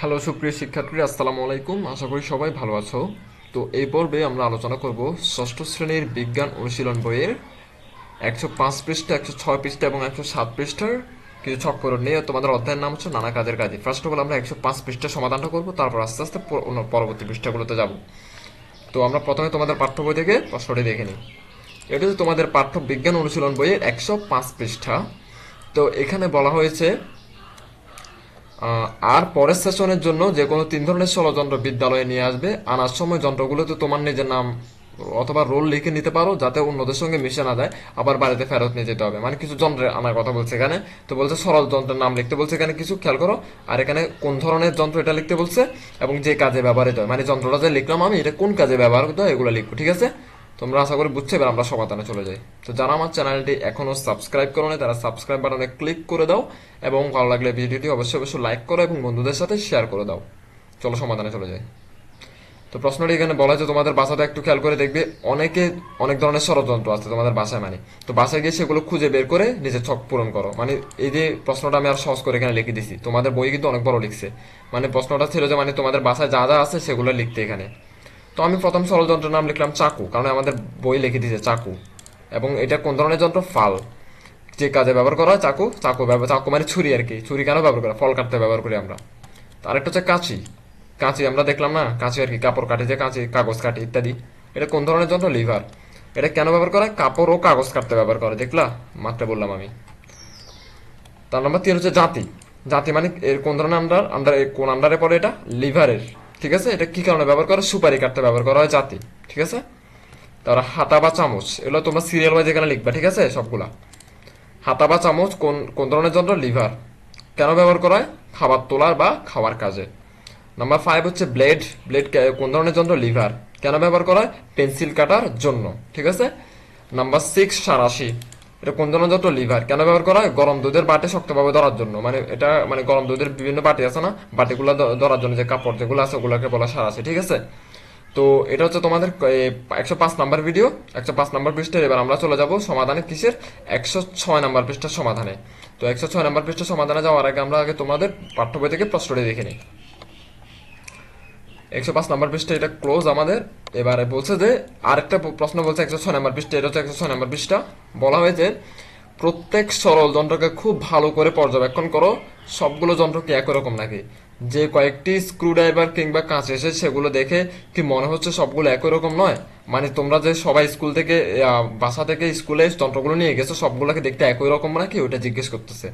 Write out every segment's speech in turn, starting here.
Hello, সুপ্রিয় শিক্ষার্থীরা, আসসালামু আলাইকুম। আশা করি সবাই ভালো আছো। তো এই পর্বে আমরা আলোচনা করব ষষ্ঠ শ্রেণির বিজ্ঞান অনুশীলন বইয়ের একশো পাঁচ পৃষ্ঠা, একশো ছয় পৃষ্ঠা এবং একশো সাত পৃষ্ঠার কিছু ছকপূরণ নিয়ে। তোমাদের অধ্যায়ের নাম হচ্ছে নানা কাজের কাজে। ফার্স্ট অফ অল আমরা একশো পাঁচ পৃষ্ঠা সমাধানটা করব, তারপর আস্তে আস্তে পরবর্তী পৃষ্ঠাগুলোতে যাব। তো আমরা প্রথমে তোমাদের পাঠ্য বই থেকে প্রশ্নটি দেখে নিই। এটা হচ্ছে তোমাদের পাঠ্য বিজ্ঞান অনুশীলন বইয়ের একশো পাঁচ পৃষ্ঠা। তো এখানে বলা হয়েছে আর পরের সেশনের জন্য যে কোনো তিন ধরনের ষড়যন্ত্র বিদ্যালয়ে নিয়ে আসবে। আনার সময় যন্ত্রগুলোতে তোমার নিজের নাম অথবা রোল লিখে নিতে পারো, যাতে অন্যদের সঙ্গে মিশে না যায়। আবার বাড়িতে ফেরত নিয়ে যেতে হবে। মানে কিছু যন্ত্রের আনার কথা বলছে এখানে। তো বলছে সরল যন্ত্রের নাম লিখতে বলছে এখানে কিছু। খেয়াল করো। আর এখানে কোন ধরনের যন্ত্র এটা লিখতে বলছে এবং যে কাজে ব্যবহৃত হয়। মানে যন্ত্রটা যে লিখলাম আমি, এটা কোন কাজে ব্যবহৃত হয়, এগুলো লিখব, ঠিক আছে? তোমরা আশা করি বুঝছ এবার আমরা সমাধানে চলে যাই। তো যারা আমার চ্যানেলটি এখনও সাবস্ক্রাইব করো না তারা সাবস্ক্রাইব বাটনে ক্লিক করে দাও এবং ভালো লাগলে ভিডিওটি অবশ্যই অবশ্যই লাইক করো এবং বন্ধুদের সাথে শেয়ার করে দাও। চলো সমাধানে চলে যাই। তো প্রশ্নটি এখানে বলা হয়েছে, তোমাদের বাসাটা একটু খেয়াল করে দেখবে, অনেকে অনেক ধরনের ষড়যন্ত্র আছে তোমাদের বাসায় মানে। তো বাসায় গিয়ে সেগুলো খুঁজে বের করে নিজের ছক পূরণ করো। মানে এই যে প্রশ্নটা আমি আর সহজ করে এখানে লিখে দিছি, তোমাদের বই কিন্তু অনেক বড় লিখছে। মানে প্রশ্নটা ছিল যে মানে তোমাদের বাসায় যা যা আছে সেগুলো লিখতে এখানে। তো আমি প্রথম সরল যন্ত্রের নাম লিখলাম চাকু, কারণ আমাদের বই লিখে দিয়েছে চাকু। এবং এটা কোন ধরনের যন্ত্র? ফাল। যে কাজে ব্যবহার করা হয় চাকু চাকু ব্যবহার চাকু মানে ছুরি আর কি। ছুরি কেন ব্যবহার করা? ফল কাটতে ব্যবহার করি আমরা। আরেকটা হচ্ছে কাঁচি। কাঁচি আমরা দেখলাম না? কাঁচি আর কি, কাপড় কাটে যে কাঁচি, কাগজ কাটে ইত্যাদি। এটা কোন ধরনের যন্ত্র? লিভার। এটা কেন ব্যবহার করে কাপড় ও কাগজ কাটতে ব্যবহার করে দেখলা? মাত্র বললাম আমি। তার নাম্বার তিন হচ্ছে জাতি। জাতি মানে এর কোন ধরনের আন্ডার? আন্ডার, কোন আন্ডারে পড়ে এটা? লিভারের। ঠিক আছে? এটা কি কারণে ব্যবহার করে? সুপারি কাটতে ব্যবহার করা হয় জাতি, ঠিক আছে? তারপর হাতা বা চামচ, এগুলো তোমরা সিরিয়াল ওয়াইজ এখানে লিখবা, ঠিক আছে? সবগুলা। হাতা বা চামচ কোন কোন ধরনের যন্ত্র? লিভার। কেন ব্যবহার করা হয়? খাবার তোলার বা খাওয়ার কাজে। নাম্বার ফাইভ হচ্ছে ব্লেড ব্লেড কোন ধরনের যন্ত্র? লিভার। কেন ব্যবহার করা হয়? পেন্সিল কাটার জন্য, ঠিক আছে? নাম্বার সিক্স সারাশি। এটা কোন ধরনের যন্ত্র লিভার কেন ব্যবহার করা হয়? গরম দুধের বাটি শক্তভাবে ধরার জন্য। মানে এটা মানে গরম দুধের বিভিন্ন বাটি আছে না? বাটিগুলো ধরার জন্য যে কাপড় যেগুলো আছে, ওগুলোকে বলা সার আছে, ঠিক আছে? তো এটা হচ্ছে তোমাদের একশো পাঁচ নাম্বার ভিডিও একশো পাঁচ নাম্বার পৃষ্ঠের এবার আমরা চলে যাব সমাধানে কিসের? একশো ছয় নাম্বার পৃষ্ঠার সমাধানে। তো একশো ছয় নাম্বার পৃষ্ঠার সমাধানে যাওয়ার আগে আমরা আগে তোমাদের পাঠ্য বই থেকে প্রশ্নটি দেখে নিই। একশো পাঁচ নাম্বার পৃষ্ঠা এটা ক্লোজ আমাদের। এবারে বলছে যে, আরেকটা প্রশ্ন বলছে একশো ছয় নাম্বার পৃষ্ঠা, এটা হচ্ছে একশো ছয় নাম্বার পৃষ্ঠা। বলা হয়েছে, প্রত্যেক সরল যন্ত্রকে খুব ভালো করে পর্যবেক্ষণ করো, সবগুলো যন্ত্র কি একই রকম নাকি? যে কয়েকটি স্ক্রুড্রাইভার কিংবা কাঁচ এসে সেগুলো দেখে কি মনে হচ্ছে সবগুলো একই রকম নয়? মানে তোমরা যে সবাই স্কুল থেকে বাসা থেকে স্কুলে যন্ত্রগুলো নিয়ে গেছো, সবগুলোকে দেখতে একই রকম নাকি? ওটা জিজ্ঞেস করতেছে।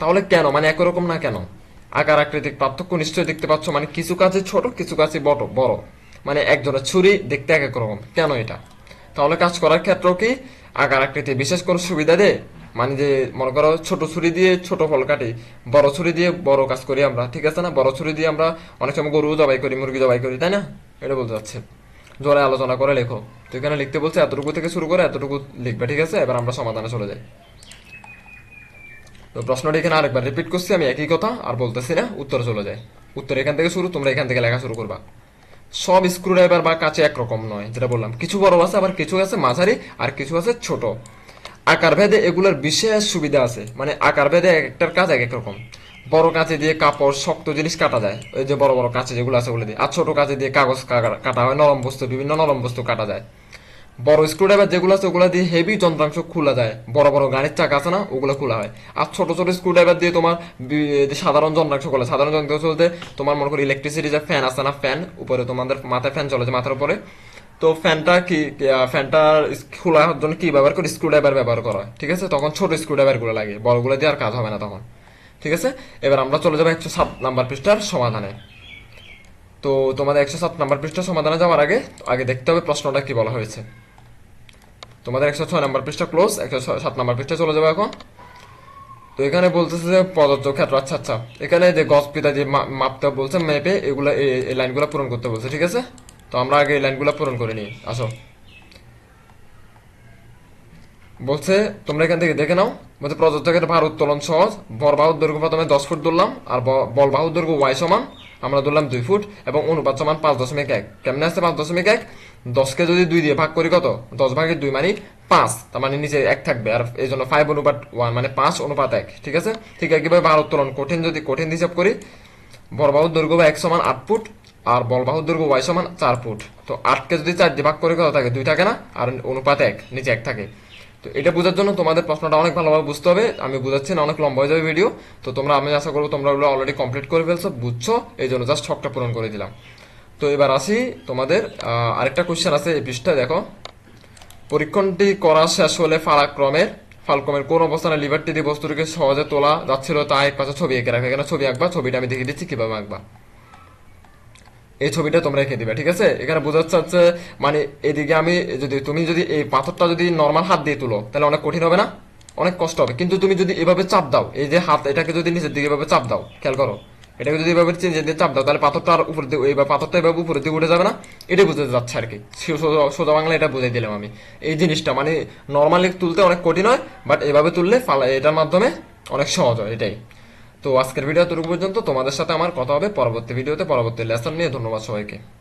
তাহলে কেন? মানে একই রকম না কেন? আকার আকৃতিক পার্থক্য নিশ্চয়ই দেখতে পাচ্ছ। মানে কিছু কাছে ছোট, কিছু কাছে বড় বড়। মানে একজনের ছুরি দেখতে এক এক রকম। কেন এটা? তাহলে কাজ করার ক্ষেত্রেও কি আকার আকৃতি বিশেষ করে সুবিধা দেয়? মানে যে, মনে করো, ছোট ছুরি দিয়ে ছোট ফল কাটি, বড় ছুরি দিয়ে বড় কাজ করি আমরা, ঠিক আছে না? বড় ছুরি দিয়ে আমরা অনেক সময় গরু জবাই করি, মুরগি জবাই করি, তাই না? এটা বলতে চাচ্ছে। জোরে আলোচনা করে লেখো। তো এখানে লিখতে বলছে, এতটুকু থেকে শুরু করে এতটুকু লিখবে, ঠিক আছে? এবার আমরা সমাধানে চলে যাই। তো প্রশ্নটি এখানে আরেকবার রিপিট করছি আমি, একই কথা, আর বলতেছি না, উত্তরে চলে যায় উত্তর এখান থেকে শুরু, তোমরা এখান থেকে লেখা শুরু করবা। সব স্ক্রুড্রাইভার বা কাছে একরকম নয়, যেটা বললাম। কিছু বড় আছে, আবার কিছু আছে মাঝারি, আর কিছু আছে ছোট। আকার ভেদে এগুলোর বিশেষ সুবিধা আছে। মানে আকার ভেদে একটার কাজ এক এক রকম বড় কাঁচে দিয়ে কাপড় শক্ত জিনিস কাটা যায়। ওই যে বড় বড় কাঁচে যেগুলো আছে ওগুলো দিয়ে আর ছোট কাঁচে দিয়ে কাগজ কাটা হয়, নরম বস্তু, বিভিন্ন নরম বস্তু কাটা যায়। বড় স্ক্রুড্রাইভার যেগুলো আছে, ওগুলো দিয়ে হেভি যন্ত্রাংশ খোলা যায়। বড় বড় গাড়ির চাকা আছে না, ওগুলো খোলা হয়। আর ছোট ছোট স্ক্রুড্রাইভার দিয়ে তোমার সাধারণ যন্ত্রাংশ খোলা। সাধারণ যন্ত্রাংশ বলতে তোমার মনে করো ইলেকট্রিসিটি যে ফ্যান আছে না ফ্যান উপরে তোমাদের মাথায় ফ্যান চলে যে মাথার উপরে। তো ফ্যানটা কি ফ্যানটা খোলার জন্য কি ব্যবহার করে স্ক্রুড্রাইভার ব্যবহার করা হয়? ঠিক আছে? তখন ছোট স্ক্রুড্রাইভারগুলো লাগে। বড়গুলো দিয়ে আর কাজ হবে না তখন। ঠিক আছে? এবার আমরা চলে যাব একশো সাত নাম্বার পৃষ্ঠার সমাধানে। তো তোমাদের একশো সাত নাম্বার পৃষ্ঠার সমাধানে যাওয়ার আগে আগে দেখতে হবে প্রশ্নটা কি বলা হয়েছে। তোমাদের একশো ছয় নাম্বার পৃষ্ঠা ক্লোজ একশো সাত নাম্বার পৃষ্ঠা চলে যাবে এখন। তো এখানে বলতেছে যে প্রযোজ্য ক্ষেত্র আচ্ছা আচ্ছা। এখানে যে গছ পিতা যে মা- মাপতে বলছে, মেপে এগুলা এই- লাইনগুলো পূরণ করতে বলছে, ঠিক আছে? তো আমরা আগে এই লাইনগুলো পূরণ করে নিই, আসো। বলছে, তোমরা এখান থেকে দেখে নাও, বলছে প্রযোজ্য ক্ষেত্রে ভার উত্তোলন সহজ বর বাহুর দৈর্ঘ্য প্রথমে দশ ফুট ধরলাম, আর বল বাহুর দৈর্ঘ্য ওয়াই সমান, আমরা ধরলাম দুই ফুট, এবং অনুপাত সমান পাঁচ দশমিক এক। কেমনে আসছে পাঁচ দশমিক এক? দশকে যদি দুই দিয়ে ভাগ করি কত? দশ ভাগের দুই মানে পাঁচ। তার মানে নিচে এক থাকবে। আর এই জন্য ফাইভ অনুপাত ওয়ান মানে পাঁচ, অনুপাত এক। ঠিক আছে? ঠিক একইভাবে ভার উত্তোলন কঠিন যদি কঠিন হিসাব করি বরবাহুর দৈর্ঘ্য বা এক সমান আট ফুট আর বলবাহুর দৈর্ঘ্য ওয়াই সমান চার ফুট। তো আটকে যদি চার দিয়ে ভাগ করে কত থাকে? দুই থাকে না? আর অনুপাত এক, নিচে এক থাকে। তো এটা বোঝার জন্য তোমাদের প্রশ্নটা অনেক ভালোভাবে বুঝতে হবে। আমি বুঝাচ্ছি না, অনেক লম্বা হয়ে যাবে ভিডিও তো তোমরা, আমি আশা করব তোমরা ওগুলো অলরেডি কমপ্লিট করে ফেলছো, বুঝছ। এই জন্য জাস্ট ছকটা পূরণ করে দিলাম। তো এবার আসি তোমাদের আরেকটা কোশ্চেন আছে এই পৃষ্ঠায়, দেখো। পরীক্ষণটি করা শেষ হলে ফালাক্রমের ফালক্রমের কোন অবস্থানে লিভারটি দিয়ে বস্তুটিকে সহজে তোলা যাচ্ছিল তা এক পাশে ছবি এঁকে রাখবে এখানে ছবি আঁকবা, ছবিটা আমি দেখিয়ে দিচ্ছি, কীভাবে আঁকবা। এই ছবিটা তোমরা এঁকে দিবে, ঠিক আছে? এখানে বোঝাচ্ছে হচ্ছে মানে এদিকে আমি যদি, তুমি যদি এই পাথরটা যদি নর্মাল হাত দিয়ে তুলো, তাহলে অনেক কঠিন হবে না? অনেক কষ্ট হবে। কিন্তু তুমি যদি এভাবে চাপ দাও, এই যে হাত, এটাকে যদি নিচের দিকে এভাবে চাপ দাও, খেয়াল করো। এটাকে যদি এভাবে চেঞ্জের দিয়ে চাপ দাও, তাহলে পাথরটা আর উপরে দিয়ে এবার পাথরটা এভাবে উপরে দিয়ে উঠে যাবে না? এটাই বুঝতে যাচ্ছে আর কি। সোজা- বাংলা এটা বুঝে দিলাম আমি। এই জিনিসটা মানে নর্মালি তুলতে অনেক কঠিন হয় বাট এভাবে তুললে ফালা এটার মাধ্যমে অনেক সহজ হয়, এটাই। তো আজকের ভিডিও এতটুকু পর্যন্ত। তোমাদের সাথে আমার কথা হবে। পরবর্তী ভিডিওতে পরবর্তী লেসন নিয়ে। ধন্যবাদ সবাইকে।